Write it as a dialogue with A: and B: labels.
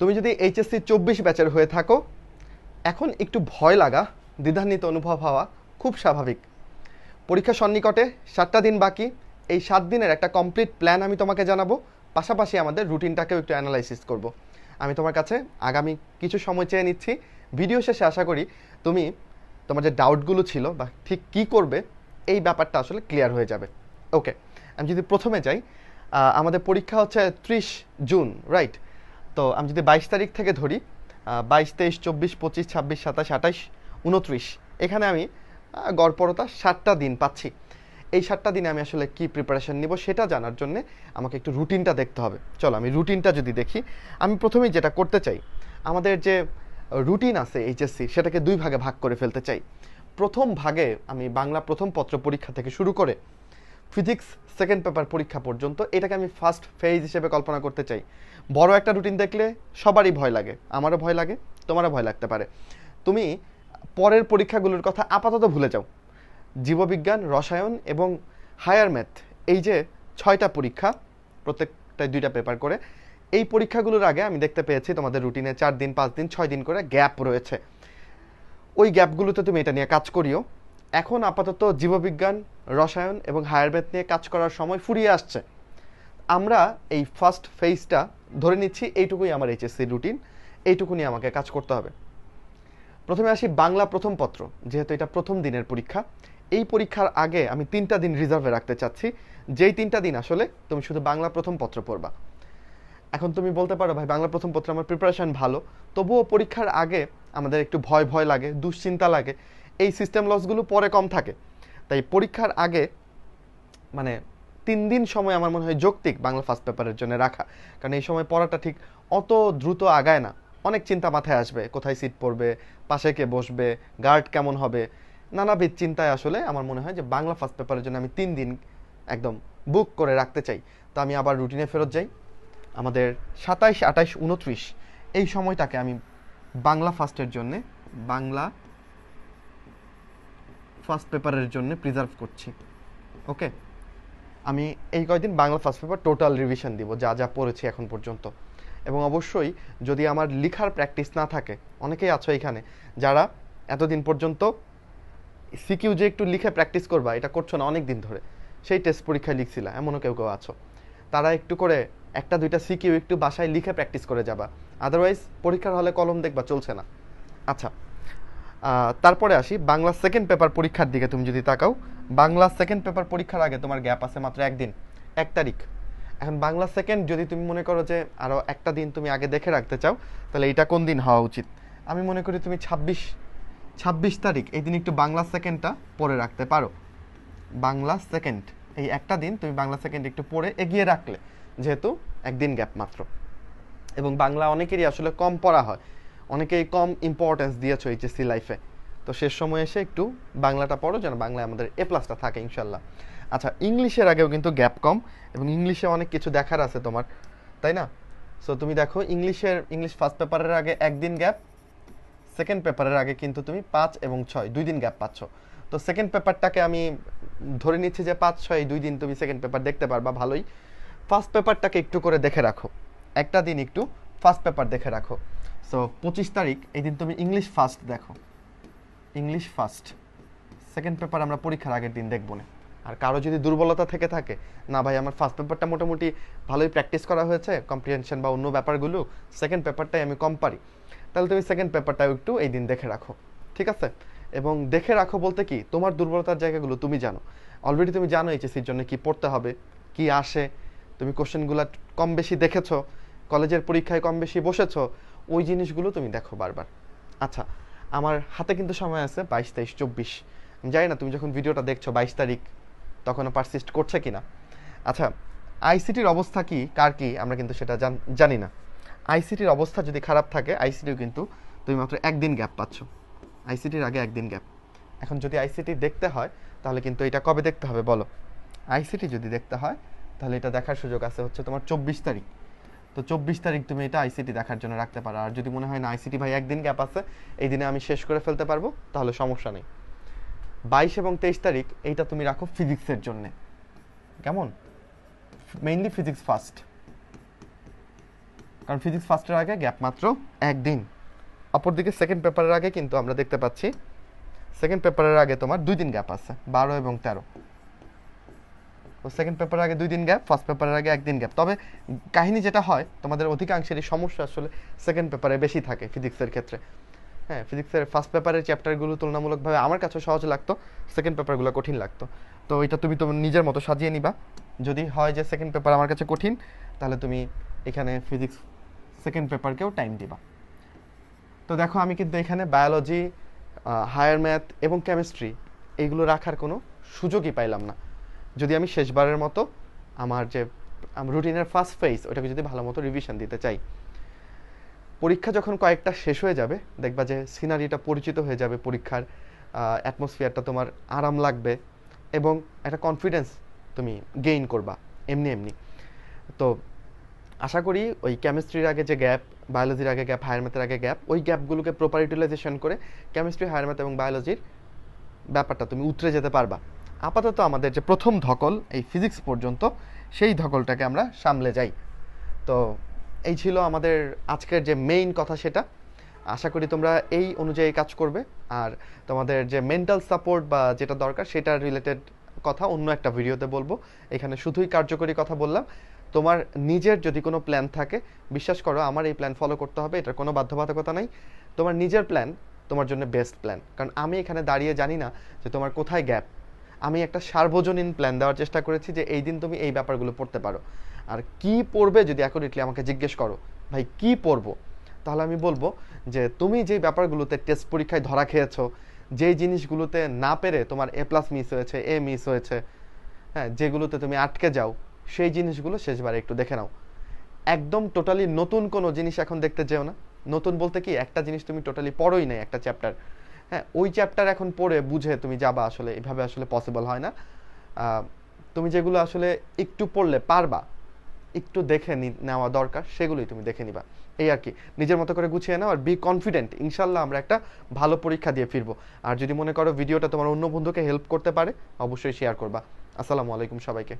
A: তুমি যদি এইচএসসি চব্বিশ ব্যাচের হয়ে থাকো, এখন একটু ভয় লাগা, দ্বিধান্বিত অনুভব হওয়া খুব স্বাভাবিক। পরীক্ষা সন্নিকটে, সাতটা দিন বাকি, এই সাত দিনের একটা কমপ্লিট প্ল্যান আমি তোমাকে জানাব, পাশাপাশি আমাদের রুটিনটাকেও একটু অ্যানালাইসিস করব। আমি তোমার কাছে আগামী কিছু সময় চেয়ে নিচ্ছি। ভিডিও শেষে আশা করি তুমি তোমার যে ডাউটগুলো ছিল বা ঠিক কি করবে, এই ব্যাপারটা আসলে ক্লিয়ার হয়ে যাবে। ওকে আমি যদি প্রথমে যাই আমাদের পরীক্ষা হচ্ছে ত্রিশ জুন রাইট তো আমি যদি বাইশ তারিখ থেকে ধরি বাইশ তেইশ চব্বিশ পঁচিশ ছাব্বিশ সাতাশ আঠাশ উনত্রিশ এখানে আমি আহ, গড়পড়তা সাতটা দিন পাচ্ছি। এই সাতটা দিনে আমি আসলে কি প্রিপারেশন নিব সেটা জানার জন্য আমাকে একটু রুটিনটা দেখতে হবে। চলো আমি রুটিনটা যদি দেখি আমি প্রথমেই যেটা করতে চাই আমাদের যে রুটিন আছে এইচএসসি সেটাকে দুই ভাগে ভাগ করে ফেলতে চাই। প্রথম ভাগে আমি বাংলা প্রথম পত্র পরীক্ষা থেকে শুরু করে ফিজিক্স সেকেন্ড পেপার পরীক্ষা পর্যন্ত, এটাকে আমি ফার্স্ট ফেজ হিসেবে কল্পনা করতে চাই। বড় একটা রুটিন দেখলে সবারই ভয় লাগে, আমারও ভয় লাগে, তোমারও ভয় লাগতে পারে। তুমি পরের পরীক্ষাগুলোর কথা আপাতত ভুলে যাও। জীববিজ্ঞান, রসায়ন এবং হায়ার ম্যাথ এই যে ছয়টা পরীক্ষা প্রত্যেকটায় দুইটা পেপার করে, এই পরীক্ষাগুলোর আগে আমি দেখতে পেয়েছি তোমাদের রুটিনে চার দিন, পাঁচ দিন, ছয় দিন করে গ্যাপ রয়েছে। ওই গ্যাপগুলোতে তুমি এটা নিয়ে কাজ করিও। এখন আপাতত জীববিজ্ঞান, রসায়ন এবং হায়ার ম্যাথ নিয়ে কাজ করার সময় ফুরিয়ে আসছে। আমরা এই ফার্স্ট ফেজটা ধরে নিচ্ছি, এইটুকুই আমার এইচএসসি রুটিন এইটুকু নিয়ে আমাকে কাজ করতে হবে। প্রথমে আসি বাংলা প্রথম পত্র, যেহেতু এটা প্রথম দিনের পরীক্ষা। এই পরীক্ষার আগে আমি তিনটা দিন রিজার্ভে রাখতে চাচ্ছি। যেই তিনটা দিন আসলে তুমি শুধু বাংলা প্রথম পত্র পড়বা। এখন তুমি বলতে পারো, ভাই, বাংলা প্রথম পত্র আমার প্রিপারেশন ভালো। তবুও পরীক্ষার আগে আমাদের একটু ভয় ভয় লাগে, দুশ্চিন্তা লাগে। এই সিস্টেম লসগুলো পরে কম থাকে। তাই পরীক্ষার আগে মানে তিন দিন সময় আমার মনে হয় যৌক্তিক বাংলা ফার্স্ট পেপারের জন্য রাখা। কারণ এই সময় পড়াটা ঠিক অত দ্রুত আগায় না। অনেক চিন্তা মাথায় আসবে, কোথায় সিট পড়বে, পাশে কে বসবে গার্ড কেমন হবে? নানাবিধ চিন্তায় আসলে আমার মনে হয় যে বাংলা ফার্স্ট পেপারের জন্য আমি তিন দিন একদম বুক করে রাখতে চাই। তো আমি আবার রুটিনে ফেরত যাই। আমাদের সাতাইশ, আঠাইশ, উনত্রিশ এই সময়টাকে আমি বাংলা ফার্স্টের জন্যে বাংলা ফার্স্ট পেপারের জন্য প্রিজার্ভ করছি। ওকে আমি এই কয়দিন Bangla first paper total revision দিব, যা যা পড়েছি এখন পর্যন্ত। এবং অবশ্যই যদি আমার লিখার প্র্যাকটিস না থাকে, অনেকেই আছো এখানে, যারা এতদিন পর্যন্ত সিকিউ যে একটু লিখে প্র্যাকটিস করবা, এটা করছ না অনেক দিন ধরে, সেই টেস্ট পরীক্ষায় লিখছিলা, এমনও কেউ কেউ আছো। তারা একটু করে একটা দুইটা সিকিউ একটু বাসায় লিখে প্র্যাকটিস করে যাবা। আদারওয়াইজ পরীক্ষার হলে কলম দেখবা, চলছে না। আচ্ছা তারপরে আসি, বাংলা সেকেন্ড পেপার পরীক্ষার দিকে তুমি যদি তাকাও, বাংলা সেকেন্ড পেপার পরীক্ষার আগে তোমার গ্যাপ আছে মাত্র একদিন, এক তারিখ। এখন বাংলা সেকেন্ড যদি তুমি মনে করো যে আরও একটা দিন তুমি আগে দেখে রাখতে চাও, তাহলে এটা কোন দিন হওয়া উচিত? আমি মনে করি তুমি ছাব্বিশ ছাব্বিশ তারিখ, এই দিন একটু বাংলা সেকেন্ডটা পরে রাখতে পারো। বাংলা সেকেন্ড এই একটা দিন তুমি বাংলা সেকেন্ড একটু পড়ে এগিয়ে রাখলে, যেহেতু একদিন গ্যাপ মাত্র। এবং বাংলা অনেকেরই আসলে কম পড়া হয়। অনেকেই কম ইম্পর্টেন্স দিয়েছ এইচএসসি লাইফে তো শেষ সময় এসে একটু বাংলাটা পড়ো, যেন বাংলায় আমাদের এ প্লাসটা থাকে, ইনশাল্লাহ। আচ্ছা ইংলিশের আগেও কিন্তু গ্যাপ কম, এবং ইংলিশে অনেক কিছু দেখার আছে তোমার, তাই না? সো তুমি দেখো, ইংলিশের, ইংলিশ ফার্স্ট পেপারের আগে একদিন গ্যাপ সেকেন্ড পেপারের আগে কিন্তু তুমি পাঁচ এবং ছয়, দুই দিন গ্যাপ পাচ্ছ। তো সেকেন্ড পেপারটাকে আমি ধরে নিচ্ছি যে পাঁচ, ছয়, দুই দিন তুমি সেকেন্ড পেপার দেখতে পারবা, ভালোই। ফার্স্ট পেপারটাকে একটু করে দেখে রাখো। একটা দিন একটু ফার্স্ট পেপার দেখে রাখো। সো পঁচিশ তারিখ, এই দিন তুমি ইংলিশ ফার্স্ট দেখো। ইংলিশ ফার্স্ট সেকেন্ড পেপার আমরা পরীক্ষার আগের দিন দেখব না। আর কারও যদি দুর্বলতা থেকে থাকে, না ভাই, আমার ফার্স্ট পেপারটা মোটামুটি ভালোই প্র্যাকটিস করা হয়েছে কম্প্রিহেনশন বা অন্য ব্যাপারগুলো সেকেন্ড পেপারটাই আমি কম পারি। তাহলে তুমি সেকেন্ড পেপারটাও একটু এই দিন দেখে রাখো। ঠিক আছে? এবং দেখে রাখো বলতে কি, তোমার দুর্বলতার জায়গাগুলো তুমি জানো। অলরেডি তুমি জানো এইচএসির জন্য কি পড়তে হবে, কি আসে। তুমি কোশ্চেনগুলো কম বেশি দেখেছ কলেজের পরীক্ষায় কম বেশি বসেছো ওই জিনিসগুলো তুমি দেখো বারবার। আচ্ছা আমার হাতে কিন্তু সময় আছে বাইশ, তেইশ, চব্বিশ। জানি না, তুমি যখন ভিডিওটা দেখছ বাইশ তারিখ, তখনও পারসিস্ট করছে কিনা? আচ্ছা আইসিটির অবস্থা কি, কার কি, আমরা কিন্তু সেটা জানি না। আইসিটির অবস্থা যদি খারাপ থাকে আইসিটিও কিন্তু তুমি মাত্র একদিন গ্যাপ পাচ্ছ। আইসিটির আগে একদিন গ্যাপ এখন যদি আইসিটি দেখতে হয়, তাহলে কিন্তু এটা কবে দেখতে হবে বলো? আইসিটি যদি দেখতে হয়, তাহলে এটা দেখার সুযোগ আছে হচ্ছে তোমার চব্বিশ তারিখ। তো চব্বিশ তারিখ তুমি এটা আইসিটি দেখার জন্য রাখতে পারো। আর যদি মনে হয় না আইসিটি ভাই একদিন গ্যাপ আছে, এই দিনে আমি শেষ করে ফেলতে পারব, তাহলে সমস্যা নেই। বাইশ এবং তেইশ তারিখ, এইটা তুমি রাখো ফিজিক্সের জন্য। কেমন? মেইনলি ফিজিক্স ফার্স্ট কারণ ফিজিক্স ফার্স্টের আগে গ্যাপ মাত্র একদিন। অপরদিকে সেকেন্ড পেপারের আগে কিন্তু আমরা দেখতে পাচ্ছি সেকেন্ড পেপারের আগে তোমার দুই দিন গ্যাপ আছে, বারো এবং তেরো। তো সেকেন্ড পেপারের আগে দুই দিন গ্যাপ ফার্স্ট পেপারের আগে একদিন গ্যাপ তবে কাহিনী যেটা হয়, তোমাদের অধিকাংশেরই সমস্যা আসলে সেকেন্ড পেপারে বেশি থাকে ফিজিক্সের ক্ষেত্রে। হ্যাঁ ফিজিক্সের ফার্স্ট পেপারের চ্যাপ্টারগুলো তুলনামূলকভাবে আমার কাছে সহজ লাগতো সেকেন্ড পেপারগুলো কঠিন লাগতো। তো এটা তুমি তোমার নিজের মতো সাজিয়ে নিবা। যদি হয় যে সেকেন্ড পেপার আমার কাছে কঠিন, তাহলে তুমি এখানে ফিজিক্স সেকেন্ড পেপারকেও টাইম দিবা। তো দেখো, আমি কিন্তু এখানে বায়োলজি হায়ার ম্যাথ এবং কেমিস্ট্রি এইগুলো রাখার কোনো সুযোগই পাইলাম না। যদি আমি শেষবারের মতো আমার যে রুটিনের ফার্স্ট ফেজ ওটাকে যদি ভালো মতো রিভিশন দিতে চাই, পরীক্ষা যখন কয়েকটা শেষ হয়ে যাবে, দেখবা যে সিনারিটা পরিচিত হয়ে যাবে পরীক্ষার অ্যাটমসফিয়ারটা তোমার আরাম লাগবে এবং একটা কনফিডেন্স তুমি গেইন করবা, এমনি এমনি। তো আশা করি ওই কেমিস্ট্রির আগে যে গ্যাপ বায়োলজির আগে গ্যাপ হায়ার ম্যাথের আগে গ্যাপ ওই গ্যাপগুলোকে প্রপার ইউটিলাইজেশন করে কেমিস্ট্রি হায়ার ম্যাথ এবং বায়োলজির ব্যাপারটা তুমি উতরে যেতে পারবা। আপাতত আমাদের যে প্রথম ধকল, এই ফিজিক্স পর্যন্ত, সেই ধকলটাকে আমরা সামলে যাই। তো এই ছিল আমাদের আজকের যে মেইন কথা সেটা। আশা করি তোমরা এই অনুযায়ী কাজ করবে। আর তোমাদের যে মেন্টাল সাপোর্ট বা যেটা দরকার, সেটা রিলেটেড কথা অন্য একটা ভিডিওতে বলব। এখানে শুধুই কার্যকরী কথা বললাম। তোমার নিজের যদি কোনো প্ল্যান থাকে, বিশ্বাস করো, আমার এই প্ল্যান ফলো করতে হবে, এটার কোনো বাধ্যবাধকতা নাই। তোমার নিজের প্ল্যান তোমার জন্য বেস্ট প্ল্যান কারণ আমি এখানে দাঁড়িয়ে জানি না যে তোমার কোথায় গ্যাপ আমি একটা সার্বজনীন প্ল্যান দেওয়ার চেষ্টা করেছি যে এই দিন তুমি এই ব্যাপারগুলো পড়তে পারো। আর কি পড়বে যদি অ্যাকুরেটলি আমাকে জিজ্ঞেস করো? ভাই, কি পড়ব? তাহলে আমি বলব যে তুমি যেই ব্যাপারগুলোতে টেস্ট পরীক্ষায় ধরা খেয়েছো, যেই জিনিসগুলোতে না পেরে তোমার এ প্লাস মিস হয়েছে এ মিস হয়েছে হ্যাঁ যেগুলোতে তুমি আটকে যাও, সেই জিনিসগুলো শেষবারে একটু দেখে নাও। একদম টোটালি নতুন কোনো জিনিস এখন দেখতে যেও না। নতুন বলতে কি, একটা জিনিস তুমি টোটালি পড়োই নাই একটা চ্যাপ্টার হ্যাঁ ওই চ্যাপ্টার এখন পড়ে বুঝে তুমি যাবা আসলে, এভাবে আসলে পসিবল হয় না। তুমি যেগুলো আসলে একটু পড়লে পারবা, একটু দেখে নেওয়া দরকার, সেগুলোই তুমি দেখে নিবা। এই আর কি, নিজের মতো করে গুছিয়ে নাও আর বি কনফিডেন্ট ইনশাল্লাহ আমরা একটা ভালো পরীক্ষা দিয়ে ফিরবো। আর যদি মনে করো ভিডিওটা তোমার অন্য বন্ধুকে হেল্প করতে পারে, অবশ্যই শেয়ার করবা। আসসালামু আলাইকুম সবাইকে।